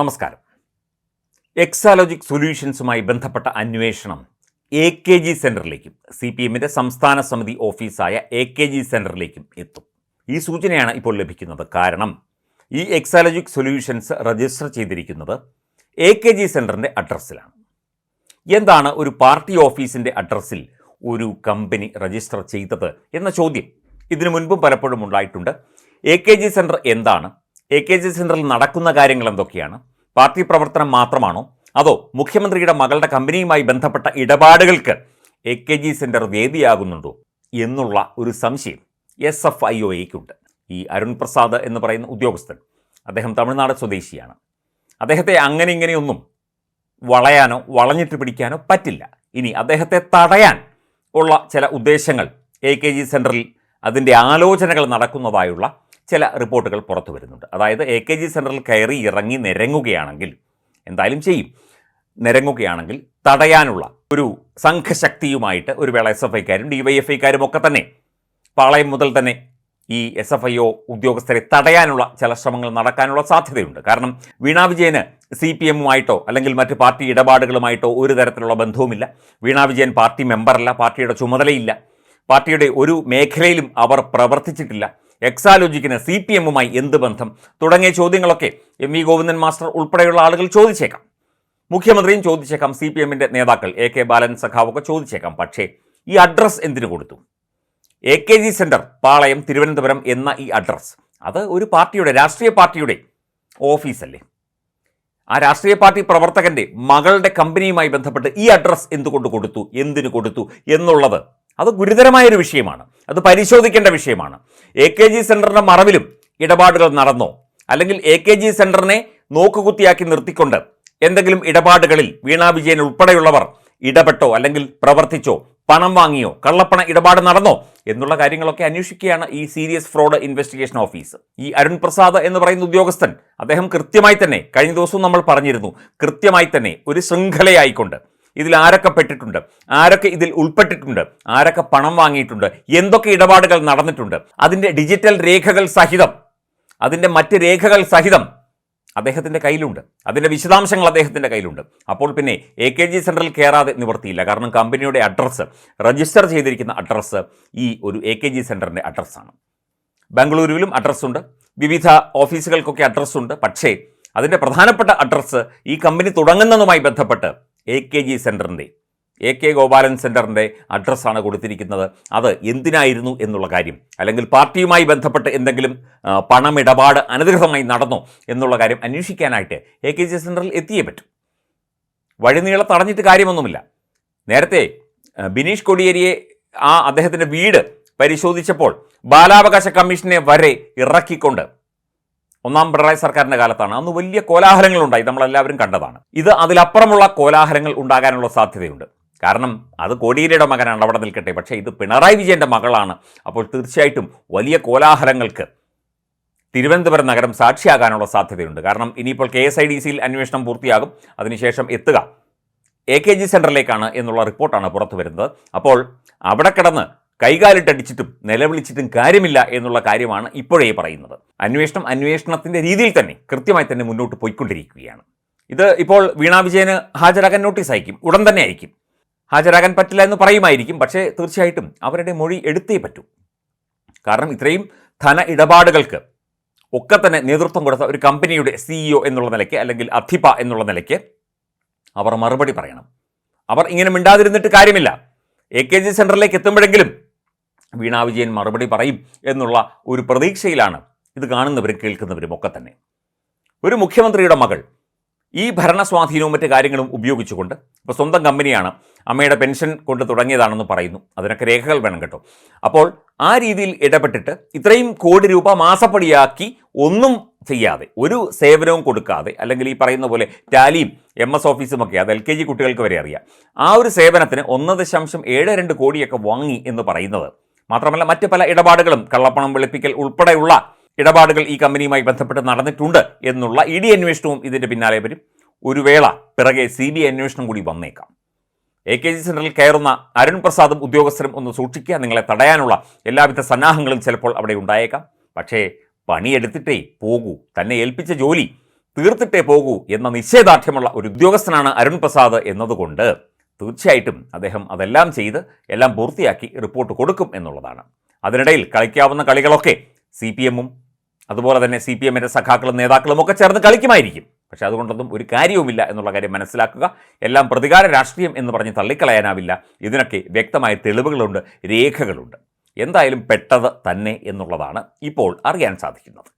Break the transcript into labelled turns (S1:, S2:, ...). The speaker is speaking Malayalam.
S1: നമസ്കാരം. എക്സാലോജിക് സൊല്യൂഷൻസുമായി ബന്ധപ്പെട്ട അന്വേഷണം എ കെ ജി സെന്ററിലേക്കും സി പി എമ്മിന്റെ സംസ്ഥാന സമിതി ഓഫീസായ എ കെ ജി സെന്ററിലേക്കും എത്തും. ഈ സൂചനയാണ് ഇപ്പോൾ ലഭിക്കുന്നത്. കാരണം ഈ എക്സാലോജിക് സൊല്യൂഷൻസ് രജിസ്റ്റർ ചെയ്തിരിക്കുന്നത് എ കെ ജി സെന്ററിന്റെ അഡ്രസ്സിലാണ് എന്താണ് ഒരു പാർട്ടി ഓഫീസിന്റെ അഡ്രസ്സിൽ ഒരു കമ്പനി രജിസ്റ്റർ ചെയ്തത് എന്ന ചോദ്യം ഇതിനു മുൻപും പലപ്പോഴും ഉണ്ടായിട്ടുണ്ട്. എ കെ ജി സെന്റർ എന്താണ്? എ കെ ജി സെന്ററിൽ നടക്കുന്ന കാര്യങ്ങൾ എന്തൊക്കെയാണ്? പാർട്ടി പ്രവർത്തനം മാത്രമാണോ? അതോ മുഖ്യമന്ത്രിയുടെ മകളുടെ കമ്പനിയുമായി ബന്ധപ്പെട്ട ഇടപാടുകൾക്ക് എ കെ ജി സെന്റർ വേദിയാകുന്നുണ്ടോ എന്നുള്ള ഒരു സംശയം എസ് എഫ് ഐ ഒയ്ക്കുണ്ട് ഈ അരുൺ പ്രസാദ് എന്ന് പറയുന്ന ഉദ്യോഗസ്ഥൻ അദ്ദേഹം തമിഴ്നാട് സ്വദേശിയാണ്. അദ്ദേഹത്തെ അങ്ങനെ ഇങ്ങനെയൊന്നും വളയാനോ വളഞ്ഞിട്ട് പിടിക്കാനോ പറ്റില്ല. ഇനി അദ്ദേഹത്തെ തടയാൻ ഉള്ള ചില ഉദ്ദേശങ്ങൾ എ കെ ജി സെന്ററിൽ അതിന്റെ ആലോചനകൾ നടക്കുന്നതായുള്ള ചില റിപ്പോർട്ടുകൾ പുറത്തു വരുന്നുണ്ട്. അതായത് എ കെ ജി സെന്ററിൽ കയറി ഇറങ്ങി നിരങ്ങുകയാണെങ്കിൽ എന്തായാലും ചെയ്യും. നിരങ്ങുകയാണെങ്കിൽ തടയാനുള്ള ഒരു സംഘശക്തിയുമായിട്ട് ഒരു വേള എസ് എഫ് ഐക്കാരും ഡി വൈ എഫ് ഐക്കാരും ഒക്കെ തന്നെ പാളയം മുതൽ തന്നെ ഈ എസ് എഫ് ഐ ഒ ഉദ്യോഗസ്ഥരെ തടയാനുള്ള ചില ശ്രമങ്ങൾ നടക്കാനുള്ള സാധ്യതയുണ്ട്. കാരണം വീണ വിജയന് സി പി എമ്മുമായിട്ടോ അല്ലെങ്കിൽ മറ്റ് പാർട്ടി ഇടപാടുകളുമായിട്ടോ ഒരു തരത്തിലുള്ള ബന്ധവുമില്ല. വീണ വിജയൻ പാർട്ടി മെമ്പറല്ല പാർട്ടിയുടെ ചുമതലയില്ല. പാർട്ടിയുടെ ഒരു മേഖലയിലും അവർ പ്രവർത്തിച്ചിട്ടില്ല. എക്സാലോജിക്കിന് സി പി എമ്മുമായി എന്ത് ബന്ധം? തുടങ്ങിയ ചോദ്യങ്ങളൊക്കെ എം വി ഗോവിന്ദൻ മാസ്റ്റർ ഉൾപ്പെടെയുള്ള ആളുകൾ ചോദിച്ചേക്കാം. മുഖ്യമന്ത്രിയും ചോദിച്ചേക്കാം സി പി എമ്മിന്റെ നേതാക്കൾ എ കെ ബാലൻ സഖാവൊക്കെ ചോദിച്ചേക്കാം. പക്ഷേ ഈ അഡ്രസ് എന്തിനു കൊടുത്തു? A K G centre Palayam Thiruvananthapuram എന്ന ഈ അഡ്രസ്. അത് ഒരു പാർട്ടിയുടെ രാഷ്ട്രീയ പാർട്ടിയുടെ ഓഫീസല്ലേ? ആ രാഷ്ട്രീയ പാർട്ടി പ്രവർത്തകന്റെ മകളുടെ കമ്പനിയുമായി ബന്ധപ്പെട്ട് ഈ അഡ്രസ് എന്തുകൊണ്ട് കൊടുത്തു? എന്തിനു കൊടുത്തു? എന്നുള്ളത് അത് ഗുരുതരമായൊരു വിഷയമാണ്. അത് പരിശോധിക്കേണ്ട വിഷയമാണ്. എ കെ ജി സെന്ററിന്റെ മറവിലും ഇടപാടുകൾ നടന്നോ? അല്ലെങ്കിൽ എ കെ ജി സെന്ററിനെ നോക്കുകുത്തിയാക്കി നിർത്തിക്കൊണ്ട് എന്തെങ്കിലും ഇടപാടുകളിൽ വീണാ വിജയൻ ഉൾപ്പെടെയുള്ളവർ ഇടപെട്ടോ അല്ലെങ്കിൽ പ്രവർത്തിച്ചോ? പണം വാങ്ങിയോ? കള്ളപ്പണ ഇടപാട് നടന്നോ? എന്നുള്ള കാര്യങ്ങളൊക്കെ അന്വേഷിക്കുകയാണ് ഈ സീരിയസ് ഫ്രോഡ് ഇൻവെസ്റ്റിഗേഷൻ ഓഫീസ്. ഈ അരുൺ പ്രസാദ് എന്ന് പറയുന്ന ഉദ്യോഗസ്ഥൻ അദ്ദേഹം കൃത്യമായി തന്നെ കഴിഞ്ഞ ദിവസവും നമ്മൾ പറഞ്ഞിരുന്നു. കൃത്യമായി തന്നെ ഒരു ശൃംഖലയായിക്കൊണ്ട് ഇതിൽ ആരൊക്കെ പെട്ടിട്ടുണ്ട്? ആരൊക്കെ ഇതിൽ ഉൾപ്പെട്ടിട്ടുണ്ട്? ആരൊക്കെ പണം വാങ്ങിയിട്ടുണ്ട്? എന്തൊക്കെ ഇടപാടുകൾ നടന്നിട്ടുണ്ട്? അതിന്റെ ഡിജിറ്റൽ രേഖകൾ സഹിതം അതിന്റെ മറ്റ് രേഖകൾ സഹിതം അദ്ദേഹത്തിന്റെ കയ്യിലുണ്ട്. അതിന്റെ വിശദാംശങ്ങൾ അദ്ദേഹത്തിന്റെ കയ്യിലുണ്ട്. അപ്പോൾ പിന്നെ എ കെ ജി സെന്ററിൽ കയറാതെ നിവർത്തിയില്ല. കാരണം കമ്പനിയുടെ അഡ്രസ്സ് രജിസ്റ്റർ ചെയ്തിരിക്കുന്ന അഡ്രസ്സ് ഈ ഒരു എ കെ ജി സെന്ററിന്റെ അഡ്രസ്സാണ് ബാംഗ്ലൂരുവിലും അഡ്രസ്സുണ്ട് വിവിധ ഓഫീസുകൾക്കൊക്കെ അഡ്രസ്സുണ്ട് പക്ഷേ അതിന്റെ പ്രധാനപ്പെട്ട അഡ്രസ്സ് ഈ കമ്പനി തുടങ്ങുന്നതുമായി ബന്ധപ്പെട്ട് എ കെ ജി സെന്ററിന്റെ എ കെ ഗോപാലൻ സെന്ററിന്റെ അഡ്രസ്സാണ് കൊടുത്തിരിക്കുന്നത്. അത് എന്തിനായിരുന്നു എന്നുള്ള കാര്യം അല്ലെങ്കിൽ പാർട്ടിയുമായി ബന്ധപ്പെട്ട് എന്തെങ്കിലും പണമിടപാട് അനധികൃതമായി നടന്നോ എന്നുള്ള കാര്യം അന്വേഷിക്കാനായിട്ട് എ കെ ജി സെന്ററിൽ എത്തിയേ പറ്റും. വഴിനീളെ തടഞ്ഞിട്ട് കാര്യമൊന്നുമില്ല. നേരത്തെ ബിനീഷ് കൊടിയേരിയെ ആ അദ്ദേഹത്തിന്റെ വീട് പരിശോധിച്ചപ്പോൾ ബാലാവകാശ കമ്മീഷനെ വരെ ഇറക്കിക്കൊണ്ട് ഒന്നാം പിണറായി സർക്കാരിന്റെ കാലത്താണ്. അന്ന് വലിയ കോലാഹലങ്ങൾ ഉണ്ടായി നമ്മളെല്ലാവരും കണ്ടതാണ്. ഇത് അതിലപ്പുറമുള്ള കോലാഹലങ്ങൾ ഉണ്ടാകാനുള്ള സാധ്യതയുണ്ട്. കാരണം അത് കോടിയേരിയുടെ മകനാണ് അവിടെ നിൽക്കട്ടെ. പക്ഷേ ഇത് പിണറായി വിജയന്റെ മകളാണ്. അപ്പോൾ തീർച്ചയായിട്ടും വലിയ കോലാഹലങ്ങൾക്ക് തിരുവനന്തപുരം നഗരം സാക്ഷിയാകാനുള്ള സാധ്യതയുണ്ട്. കാരണം ഇനിയിപ്പോൾ കെ എസ് ഐ ഡി സിയിൽ അന്വേഷണം പൂർത്തിയാകും. അതിനുശേഷം എത്തുക. എ കെ ജി സെന്ററിലേക്കാണ് എന്നുള്ള റിപ്പോർട്ടാണ് പുറത്തു വരുന്നത്. അപ്പോൾ അവിടെ കിടന്ന് കൈകാലിട്ടടിച്ചിട്ടും നിലവിളിച്ചിട്ടും കാര്യമില്ല എന്നുള്ള കാര്യമാണ് ഇപ്പോഴേ പറയുന്നത്. അന്വേഷണം അന്വേഷണത്തിന്റെ രീതിയിൽ തന്നെ കൃത്യമായി തന്നെ മുന്നോട്ട് പോയിക്കൊണ്ടിരിക്കുകയാണ്. ഇത് ഇപ്പോൾ വീണാ വിജയന് ഹാജരാകാൻ നോട്ടീസ് അയക്കും ഉടൻ തന്നെ അയക്കും ഹാജരാകാൻ പറ്റില്ല എന്ന് പറയുമായിരിക്കും പക്ഷേ തീർച്ചയായിട്ടും അവരുടെ മൊഴി എടുത്തേ പറ്റൂ. കാരണം ഇത്രയും ധന ഇടപാടുകൾക്ക് ഒക്കെ തന്നെ നേതൃത്വം കൊടുത്ത ഒരു കമ്പനിയുടെ സിഇഒ എന്നുള്ള നിലയ്ക്ക് അല്ലെങ്കിൽ അധിപ എന്നുള്ള നിലയ്ക്ക് അവർ മറുപടി പറയണം. അവർ ഇങ്ങനെ മിണ്ടാതിരുന്നിട്ട് കാര്യമില്ല. എ കെ ജി സെന്ററിലേക്ക് എത്തുമ്പോഴെങ്കിലും വീണാ വിജയൻ മറുപടി പറയും എന്നുള്ള ഒരു പ്രതീക്ഷയിലാണ് ഇത് കാണുന്നവരും കേൾക്കുന്നവരും ഒക്കെ തന്നെ. ഒരു മുഖ്യമന്ത്രിയുടെ മകൾ ഈ ഭരണ ഭരണസ്വാധീനവും മറ്റ് കാര്യങ്ങളും ഉപയോഗിച്ചുകൊണ്ട് ഇപ്പോൾ സ്വന്തം കമ്പനിയാണ് അമ്മയുടെ പെൻഷൻ കൊണ്ട് തുടങ്ങിയതാണെന്ന് പറയുന്നു. അതിനൊക്കെ രേഖകൾ വേണം കേട്ടോ. അപ്പോൾ ആ രീതിയിൽ ഇടപെട്ടിട്ട് ഇത്രയും കോടി രൂപ മാസപ്പടിയാക്കി ഒന്നും ചെയ്യാതെ ഒരു സേവനവും കൊടുക്കാതെ അല്ലെങ്കിൽ ഈ പറയുന്ന പോലെ ടാലിയും എം എസ് ഓഫീസും ഒക്കെ അത് എൽ കെ ജി കുട്ടികൾക്ക് വരെ അറിയാം. ആ ഒരു സേവനത്തിന് ഒന്ന് ദശാംശം ഏഴ് രണ്ട് കോടിയൊക്കെ വാങ്ങി എന്ന് പറയുന്നത് മാത്രമല്ല മറ്റ് പല ഇടപാടുകളും കള്ളപ്പണം വെളുപ്പിക്കൽ ഉൾപ്പെടെയുള്ള ഇടപാടുകൾ ഈ കമ്പനിയുമായി ബന്ധപ്പെട്ട് നടന്നിട്ടുണ്ട് എന്നുള്ള ഇ ഡി അന്വേഷണവും ഇതിന്റെ പിന്നാലെ വരും. ഒരു വേള പിറകെ സി ബി അന്വേഷണം കൂടി വന്നേക്കാം. എ കെ ജി സെന്ററിൽ കയറുന്ന അരുൺ പ്രസാദും ഉദ്യോഗസ്ഥരും ഒന്ന് സൂക്ഷിക്കുക. നിങ്ങളെ തടയാനുള്ള എല്ലാവിധ സന്നാഹങ്ങളും ചിലപ്പോൾ അവിടെ ഉണ്ടായേക്കാം. പക്ഷേ പണിയെടുത്തിട്ടേ പോകൂ. തന്നെ ഏൽപ്പിച്ച ജോലി തീർത്തിട്ടേ പോകൂ എന്ന നിശ്ചയദാർഢ്യമുള്ള ഒരു ഉദ്യോഗസ്ഥനാണ് അരുൺ പ്രസാദ് എന്നതുകൊണ്ട് തീർച്ചയായിട്ടും അദ്ദേഹം അതെല്ലാം ചെയ്ത് എല്ലാം പൂർത്തിയാക്കി റിപ്പോർട്ട് കൊടുക്കും എന്നുള്ളതാണ്. അതിനിടയിൽ കളിക്കാവുന്ന കളികളൊക്കെ സി പി എമ്മും അതുപോലെ തന്നെ സി പി എമ്മിന്റെ സഖാക്കളും നേതാക്കളും ഒക്കെ ചേർന്ന് കളിക്കുമായിരിക്കും. പക്ഷേ അതുകൊണ്ടൊന്നും ഒരു കാര്യവുമില്ല എന്നുള്ള കാര്യം മനസ്സിലാക്കുക. എല്ലാം പ്രതികാര രാഷ്ട്രീയം എന്ന് പറഞ്ഞ് തള്ളിക്കളയാനാവില്ല. ഇതിനൊക്കെ വ്യക്തമായ തെളിവുകളുണ്ട് രേഖകളുണ്ട്. എന്തായാലും പെട്ടത് തന്നെ എന്നുള്ളതാണ് ഇപ്പോൾ അറിയാൻ സാധിക്കുന്നത്.